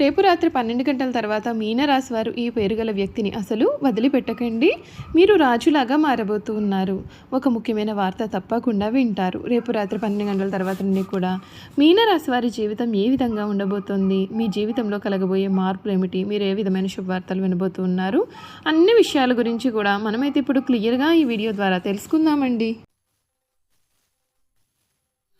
రేపు రాత్రి పన్నెండు గంటల తర్వాత మీనరాశి వారు ఈ పేరు గల వ్యక్తిని అసలు వదిలిపెట్టకండి. మీరు రాజులాగా మారబోతూ ఉన్నారు. ఒక ముఖ్యమైన వార్త తప్పకుండా వింటారు. రేపు రాత్రి పన్నెండు గంటల తర్వాత నుండి కూడా మీనరాశి వారి జీవితం ఏ విధంగా ఉండబోతోంది? మీ జీవితంలో కలగబోయే మార్పులు ఏమిటి? మీరు ఏ విధమైన శుభవార్తలు వినబోతూ ఉన్నారు? అన్ని విషయాల గురించి కూడా మనమైతే ఇప్పుడు క్లియర్గా ఈ వీడియో ద్వారా తెలుసుకుందామండి.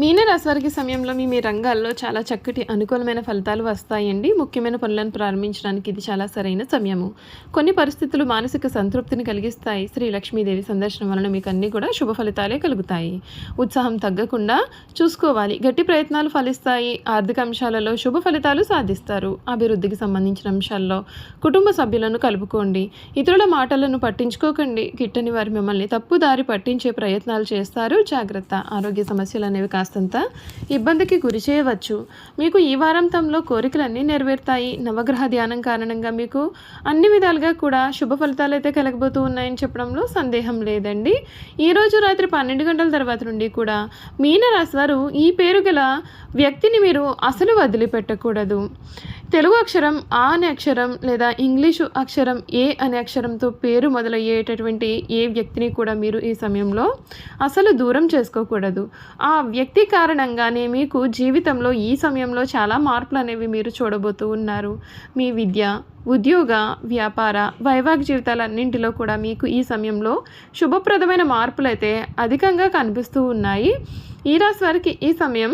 మీనరాశివారికి సమయంలో మీ మీ రంగాల్లో చాలా చక్కటి అనుకూలమైన ఫలితాలు వస్తాయండి. ముఖ్యమైన పనులను ప్రారంభించడానికి ఇది చాలా సరైన సమయము. కొన్ని పరిస్థితులు మానసిక సంతృప్తిని కలిగిస్తాయి. శ్రీ లక్ష్మీదేవి సందర్శనం వలన మీకు అన్నీ కూడా శుభ ఫలితాలే కలుగుతాయి. ఉత్సాహం తగ్గకుండా చూసుకోవాలి. గట్టి ప్రయత్నాలు ఫలిస్తాయి. ఆర్థిక అంశాలలో శుభ ఫలితాలు సాధిస్తారు. అభివృద్ధికి సంబంధించిన అంశాల్లో కుటుంబ సభ్యులను కలుపుకోండి. ఇతరుల మాటలను పట్టించుకోకండి. గిట్టని వారి మిమ్మల్ని తప్పుదారి పట్టించే ప్రయత్నాలు చేస్తారు. జాగ్రత్త. ఆరోగ్య సమస్యలు అనేవి కాస్త కాస్తంత ఇబ్బందికి గురి చేయవచ్చు. మీకు ఈ వారాంతంలో కోరికలన్నీ నెరవేరుతాయి. నవగ్రహ ధ్యానం కారణంగా మీకు అన్ని విధాలుగా కూడా శుభ ఫలితాలు అయితే కలగబోతూ ఉన్నాయని చెప్పడంలో సందేహం లేదండి. ఈ రోజు రాత్రి పన్నెండు గంటల తర్వాత నుండి కూడా మీనరాశి వారు ఈ పేరు గల వ్యక్తిని మీరు అసలు వదిలిపెట్టకూడదు. తెలుగు అక్షరం ఆ అనే అక్షరం లేదా ఇంగ్లీషు అక్షరం ఏ అనే అక్షరంతో పేరు మొదలయ్యేటటువంటి ఏ వ్యక్తిని కూడా మీరు ఈ సమయంలో అసలు దూరం చేసుకోకూడదు. ఆ వ్యక్తి కారణంగానే మీకు జీవితంలో ఈ సమయంలో చాలా మార్పులు అనేవి మీరు చూడబోతూ ఉన్నారు. మీ విద్య ఉద్యోగ వ్యాపార వైవాహిక జీవితాలన్నింటిలో కూడా మీకు ఈ సమయంలో శుభప్రదమైన మార్పులు అయితే అధికంగా కనిపిస్తూ ఉన్నాయి. ఈ రాశి వారికి ఈ సమయం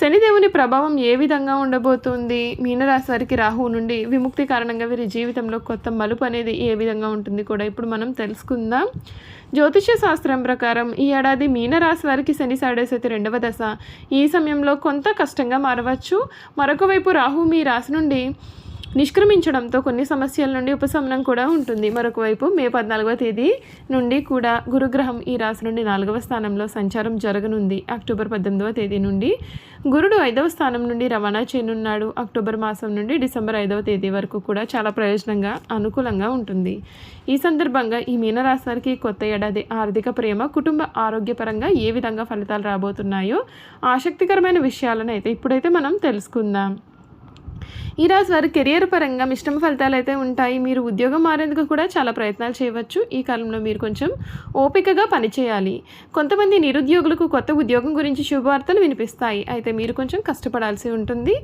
శనిదేవుని ప్రభావం ఏ విధంగా ఉండబోతుంది? మీనరాశి వారికి రాహువు నుండి విముక్తి కారణంగా వీరి జీవితంలో కొత్త మలుపు అనేది ఏ విధంగా ఉంటుంది కూడా ఇప్పుడు మనం తెలుసుకుందాం. జ్యోతిష శాస్త్రం ప్రకారం ఈ ఏడాది మీనరాశి వారికి శని సాడేసతి రెండవ దశ. ఈ సమయంలో కొంత కష్టంగా మారవచ్చు. మరొక వైపు రాహు మీ రాశి నుండి నిష్క్రమించడంతో కొన్ని సమస్యల నుండి ఉపశమనం కూడా ఉంటుంది. మరొక వైపు మే పద్నాలుగవ తేదీ నుండి కూడా గురుగ్రహం ఈ రాశి నుండి నాలుగవ స్థానంలో సంచారం జరగనుంది. అక్టోబర్ పద్దెనిమిదవ తేదీ నుండి గురుడు ఐదవ స్థానం నుండి రవాణా చేయనున్నాడు. అక్టోబర్ మాసం నుండి డిసెంబర్ ఐదవ తేదీ వరకు కూడా చాలా ప్రయోజనంగా అనుకూలంగా ఉంటుంది. ఈ సందర్భంగా ఈ మీనరాశి వారికి కొత్త ఏడాది ఆర్థిక ప్రేమ కుటుంబ ఆరోగ్యపరంగా ఏ విధంగా ఫలితాలు రాబోతున్నాయో ఆసక్తికరమైన విషయాలను అయితే ఇప్పుడైతే మనం తెలుసుకుందాం. ఈ రాశి వారి కెరియర్ పరంగా మిశ్రమ ఫలితాలు అయితే ఉంటాయి. మీరు ఉద్యోగం మారేందుకు కూడా చాలా ప్రయత్నాలు చేయవచ్చు. ఈ కాలంలో మీరు కొంచెం ఓపికగా పనిచేయాలి కొంతమంది నిరుద్యోగులకు కొత్త ఉద్యోగం గురించి శుభవార్తలు వినిపిస్తాయి. అయితే మీరు కొంచెం కష్టపడాల్సి ఉంటుంది.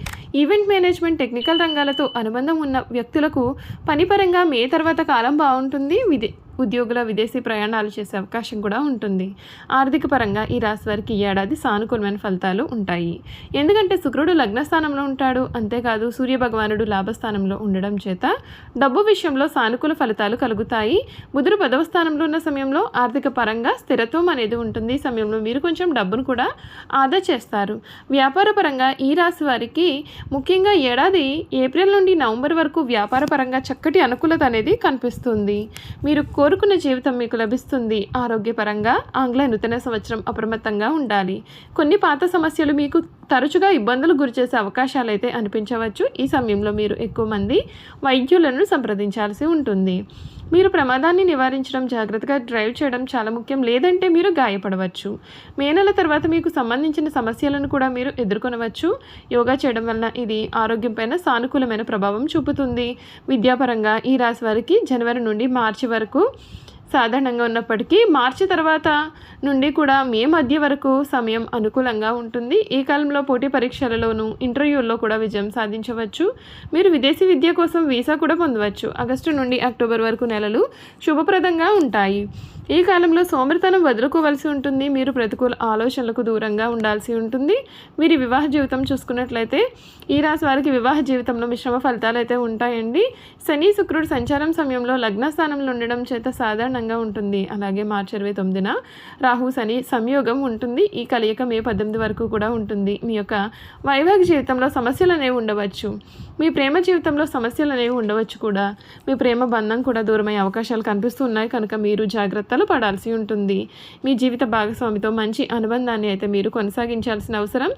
ఈవెంట్ మేనేజ్మెంట్ టెక్నికల్ రంగాలతో అనుబంధం ఉన్న వ్యక్తులకు పనిపరంగా మే తర్వాత కాలం బాగుంటుంది. విదే ఉద్యోగుల విదేశీ ప్రయాణాలు చేసే అవకాశం కూడా ఉంటుంది. ఆర్థిక పరంగా ఈ రాశి వారికి ఈ ఏడాది సానుకూలమైన ఫలితాలు ఉంటాయి. ఎందుకంటే శుక్రుడు లగ్నస్థానంలో ఉంటాడు. అంతేకాదు సూర్య భగవానుడు లాభస్థానంలో ఉండడం చేత డబ్బు విషయంలో సానుకూల ఫలితాలు కలుగుతాయి. బుధుడు పదవ స్థానంలో ఉన్న సమయంలో ఆర్థిక పరంగా స్థిరత్వం అనేది ఉంటుంది. ఈ సమయంలో మీరు కొంచెం డబ్బును కూడా ఆదా చేస్తారు. వ్యాపార పరంగా ఈ రాశి వారికి ముఖ్యంగా ఏడాది ఏప్రిల్ నుండి నవంబర్ వరకు వ్యాపార పరంగా చక్కటి అనుకూలత అనేది కనిపిస్తుంది. మీరు కోరుకున్న జీవితం మీకు లభిస్తుంది. ఆరోగ్యపరంగా ఆంగ్ల నూతన సంవత్సరం అప్రమత్తంగా ఉండాలి. కొన్ని పాత సమస్యలు మీకు తరచుగా ఇబ్బందులు గురిచేసే అవకాశాలు అయితే అనిపించవచ్చు. ఈ సమయంలో మీరు ఎక్కువ మంది వైద్యులను సంప్రదించాల్సి ఉంటుంది. మీరు ప్రమాదాన్ని నివారించడం జాగ్రత్తగా డ్రైవ్ చేయడం చాలా ముఖ్యం. లేదంటే మీరు గాయపడవచ్చు. మే నెల తర్వాత మీకు సంబంధించిన సమస్యలను కూడా మీరు ఎదుర్కొనవచ్చు. యోగా చేయడం వలన ఇది ఆరోగ్యంపైన సానుకూలమైన ప్రభావం చూపుతుంది. విద్యాపరంగా ఈ రాశి వారికి జనవరి నుండి మార్చి వరకు సాధారణంగా ఉన్నప్పటికీ మార్చి తర్వాత నుండి కూడా మే మధ్య వరకు సమయం అనుకూలంగా ఉంటుంది. ఈ కాలంలో పోటీ పరీక్షలలోనూ ఇంటర్వ్యూల్లో కూడా విజయం సాధించవచ్చు. మీరు విదేశీ విద్య కోసం వీసా కూడా పొందవచ్చు. ఆగస్టు నుండి అక్టోబర్ వరకు నెలలు శుభప్రదంగా ఉంటాయి. ఈ కాలంలో సోమరితనం వదులుకోవలసి ఉంటుంది. మీరు ప్రతికూల ఆలోచనలకు దూరంగా ఉండాల్సి ఉంటుంది. మీరు వివాహ జీవితం చూసుకున్నట్లయితే ఈ రాశి వారికి వివాహ జీవితంలో మిశ్రమ ఫలితాలు అయితే ఉంటాయండి. శని శుక్రుడు సంచారం సమయంలో లగ్న స్థానంలో ఉండడం చేత సాధారణ సాధారణంగా ఉంటుంది. అలాగే మార్చి ఇరవై తొమ్మిదిన రాహు శని సంయోగం ఉంటుంది. ఈ కలయిక మే పద్దెనిమిది వరకు కూడా ఉంటుంది. మీ యొక్క వైవాహిక జీవితంలో సమస్యలు అనేవి ఉండవచ్చు. మీ ప్రేమ జీవితంలో సమస్యలు అనేవి ఉండవచ్చు కూడా. మీ ప్రేమ బంధం కూడా దూరమయ్యే అవకాశాలు కనిపిస్తున్నాయి కనుక మీరు జాగ్రత్తలు పడాల్సి ఉంటుంది. మీ జీవిత భాగస్వామితో మంచి అనుబంధాన్ని అయితే మీరు కొనసాగించాల్సిన అవసరం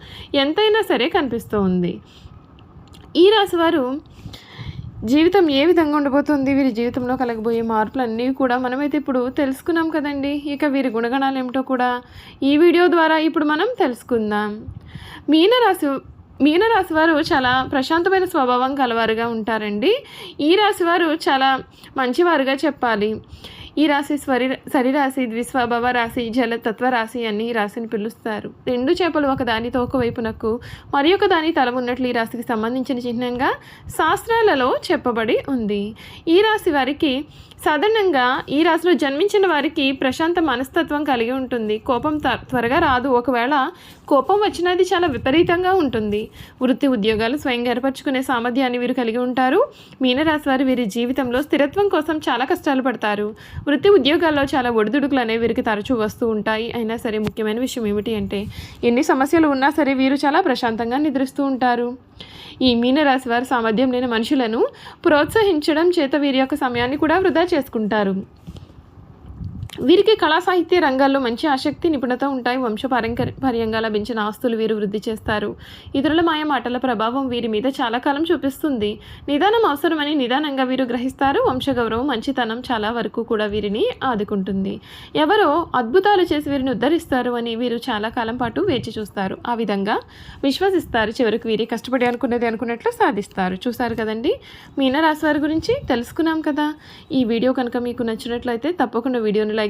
ఎంతైనా సరే కనిపిస్తూ ఉంది. ఈ రాశివారు జీవితం ఏ విధంగా ఉండబోతుంది? వీరి జీవితంలో కలగబోయే మార్పులు అన్నీ కూడా మనమైతే ఇప్పుడు తెలుసుకున్నాం కదండి. ఇక వీరి గుణగణాలు ఏమిటో కూడా ఈ వీడియో ద్వారా ఇప్పుడు మనం తెలుసుకుందాం. మీనరాశి మీనరాశి వారు చాలా ప్రశాంతమైన స్వభావం కలవారుగా ఉంటారండి. ఈ రాశి వారు చాలా మంచివారుగా చెప్పాలి. ఈ రాశి స్వరి సరిరాశి ద్విస్వభావ రాశి జలతత్వ రాశి అని ఈ రాశిని పిలుస్తారు. రెండు చేపలు ఒకదాని దానితో మరి ఒక దాని తల ఉన్నట్లు ఈ రాశికి సంబంధించిన చిహ్నంగా శాస్త్రాలలో చెప్పబడి ఉంది. ఈ రాశి వారికి సాధారణంగా ఈ రాశిలో జన్మించిన వారికి ప్రశాంత మనస్తత్వం కలిగి ఉంటుంది. కోపం త్వరగా రాదు. ఒకవేళ కోపం వచ్చినది చాలా విపరీతంగా ఉంటుంది. వృత్తి ఉద్యోగాలు స్వయంగా ఏర్పరచుకునే సామర్థ్యాన్ని వీరు కలిగి ఉంటారు. మీనరాశి వారు వీరి జీవితంలో స్థిరత్వం కోసం చాలా కష్టాలు పడతారు. వృత్తి ఉద్యోగాల్లో చాలా ఒడిదుడుకులు అనేవి వీరికి తరచూ వస్తూ ఉంటాయి. అయినా సరే ముఖ్యమైన విషయం ఏమిటి అంటే ఎన్ని సమస్యలు ఉన్నా సరే వీరు చాలా ప్రశాంతంగా నిద్రిస్తూ ఉంటారు. ఈ మీనరాశి వారి సామర్థ్యం లేని మనుషులను ప్రోత్సహించడం చేత వీరి యొక్క సమయాన్ని కూడా వృధా చేసుకుంటారు. వీరికి కళా సాహిత్య రంగాల్లో మంచి ఆసక్తి నిపుణత ఉంటాయి. వంశ పర్యంగా లభించిన ఆస్తులు వీరు వృద్ధి చేస్తారు. ఇతరుల మాయ మాటల ప్రభావం వీరి మీద చాలా కాలం చూపిస్తుంది. నిదానం అవసరమని నిదానంగా వీరు గ్రహిస్తారు. వంశగౌరవం మంచితనం చాలా వరకు కూడా వీరిని ఆదుకుంటుంది. ఎవరో అద్భుతాలు చేసి వీరిని ఉద్ధరిస్తారు అని వీరు చాలా కాలం పాటు వేచి చూస్తారు. ఆ విధంగా విశ్వసిస్తారు. చివరికి వీరి కష్టపడి అనుకున్నది అనుకున్నట్లు సాధిస్తారు. చూసారు కదండి? మీనరాశి వారి గురించి తెలుసుకున్నాం కదా? ఈ వీడియో కనుక మీకు నచ్చినట్లయితే తప్పకుండా వీడియోని